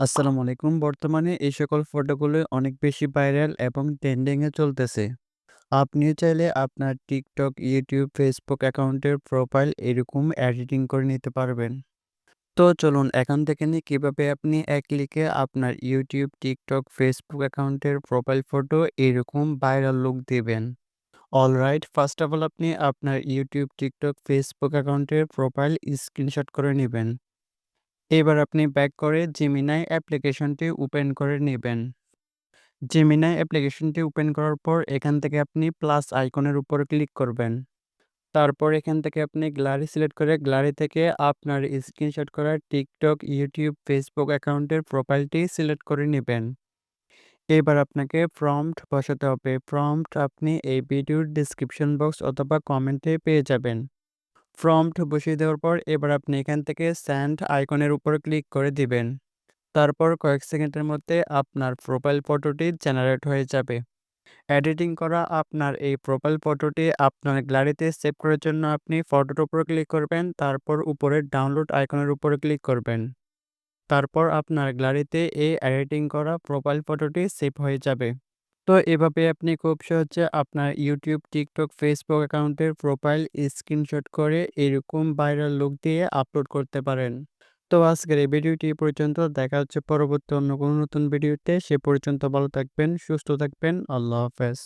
আসসালামু আলাইকুম। বর্তমানে এই সকল ফটোগুলো অনেক বেশি ভাইরাল এবং ট্রেন্ডিং এ চলতেছে। আপনিও চাইলে আপনার টিকটক, ইউটিউব, ফেসবুক অ্যাকাউন্টের প্রোফাইল এরকম এডিটিং করে নিতে পারবেন। তো চলুন এখান থেকে নিয়ে কীভাবে আপনি এক ক্লিকে আপনার ইউটিউব, টিকটক, ফেসবুক অ্যাকাউন্টের প্রোফাইল ফটো এরকম ভাইরাল লুক দিবেন। অলরাইট, ফার্স্ট অফ অল আপনি আপনার ইউটিউব, টিকটক, ফেসবুক অ্যাকাউন্টের প্রোফাইল স্ক্রিনশট করে নিবেন। এবার আপনি ব্যাক করে জেমিনাই অ্যাপ্লিকেশনটি ওপেন করে নেবেন। জেমিনাই অ্যাপ্লিকেশনটি ওপেন করার পর এখান থেকে আপনি প্লাস আইকনের উপর ক্লিক করবেন। তারপর এখান থেকে আপনি গ্যালারি সিলেক্ট করে গ্যালারি থেকে আপনার স্ক্রিনশট করা টিকটক, ইউটিউব, ফেসবুক অ্যাকাউন্টের প্রোফাইলটি সিলেক্ট করে নেবেন। এবার আপনাকে প্রম্পট বসাতে হবে। প্রম্পট আপনি এই ভিডিওর ডেসক্রিপশন বক্স অথবা কমেন্টে পেয়ে যাবেন। প্রম্পট বসিয়ে দেওয়ার পর এবার আপনি এখান থেকে স্যান্ড আইকনের উপর ক্লিক করে দিবেন। তারপর কয়েক সেকেন্ডের মধ্যে আপনার প্রোফাইল ফটোটি জেনারেট হয়ে যাবে। এডিটিং করা আপনার এই প্রোফাইল ফটোটি আপনার গ্যালারিতে সেভ করার জন্য আপনি ফটোর উপর ক্লিক করবেন, তারপর উপরে ডাউনলোড আইকনের উপর ক্লিক করবেন। তারপর আপনার গ্যালারিতে এই এডিটিং করা প্রোফাইল ফটোটি সেভ হয়ে যাবে। তো এভাবে আপনি খুব সহজে আপনার ইউটিউব, টিকটক, ফেসবুক অ্যাকাউন্টের প্রোফাইল স্ক্রিনশট করে এরকম ভাইরাল লুক দিয়ে আপলোড করতে পারেন। তো আজকের এই ভিডিওটি পর্যন্ত। দেখা হচ্ছে পরবর্তী অন্য কোনো নতুন ভিডিওতে। সে পর্যন্ত ভালো থাকবেন সুস্থ থাকবেন। আল্লাহ হাফেজ।